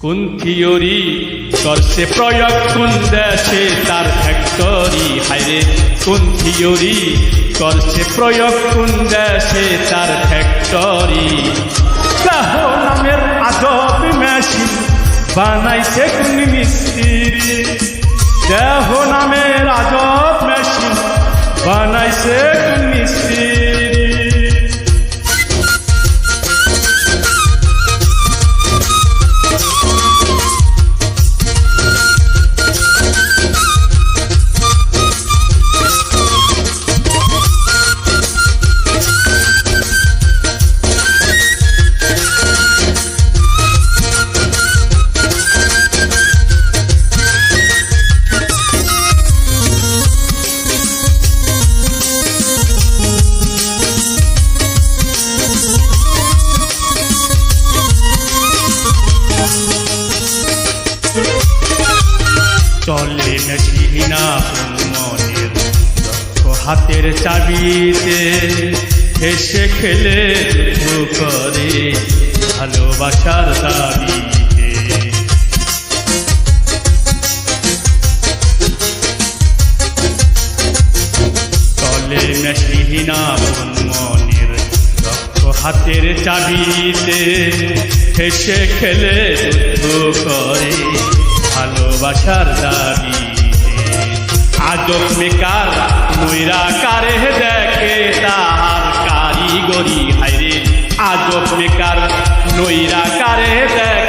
কোন থিওরি করছে প্রয়োগ কোন দেশে তার ফ্যাক্টরি। হাইরে কোন থিওরি করছে প্রয়োগ কোন দেশে তার ফ্যাক্টরি। নামের আজব মেশিন, বানাইছে কোন মিস্ত্রি। দেহ নামের আজব মেশিন, বানাইছে কোন মিস্ত্রি। হাতের চাবিতে হেসে খেলে যুদ্ধ করে ভালোবাসার দাবিতে। চলে মেশিনা মনের দক্ষ হাতের চাবিতে হেসে খেলে যুদ্ধ করে ভালোবাসার দাবিতে। আজব মেকার নৈরা কারে দেখে তাহার কারিগরি হাইরে আজব মেকার নৈরা কারে দেখে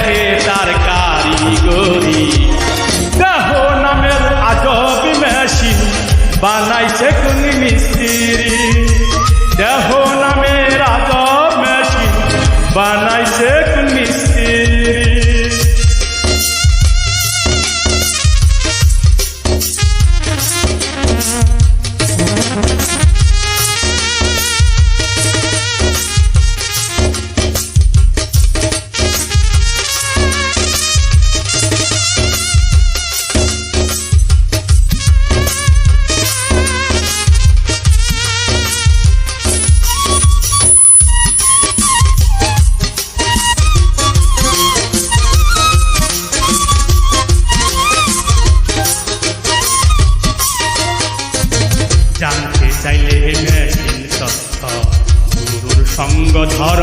ধর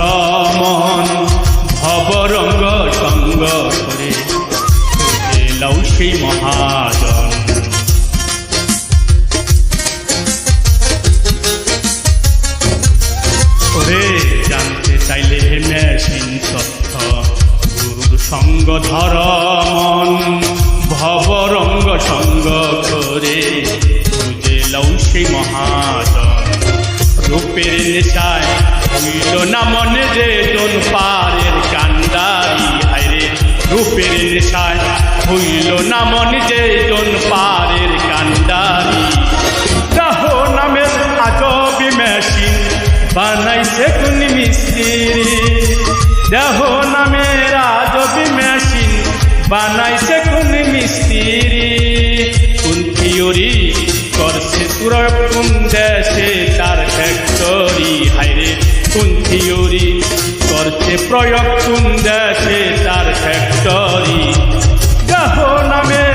মন, ভবরঙ্গ সঙ্গ করে এলাও সেই মহাজন। জানতে চাইলে মেশিন তথ্য, গুরুর সঙ্গ ধর রূপের নেশায় হইল না মনে যে তোন পারের কান্দারি। হাইরে রূপের নেশায়। হইল না মনে যে তোন পারের কান্দারি। দাহ নামের আজব মেশিন বানাইছে কোন মিস্ত্রি। দেহ নামের আজব মেশিন বানাইছে কোন মিস্ত্রি। কোন থিওরি করছে সুরব দেশে? কোন থিওরি করছে প্রয়োগ কোন দেশে তার ফ্যাক্টরি দেহ নামে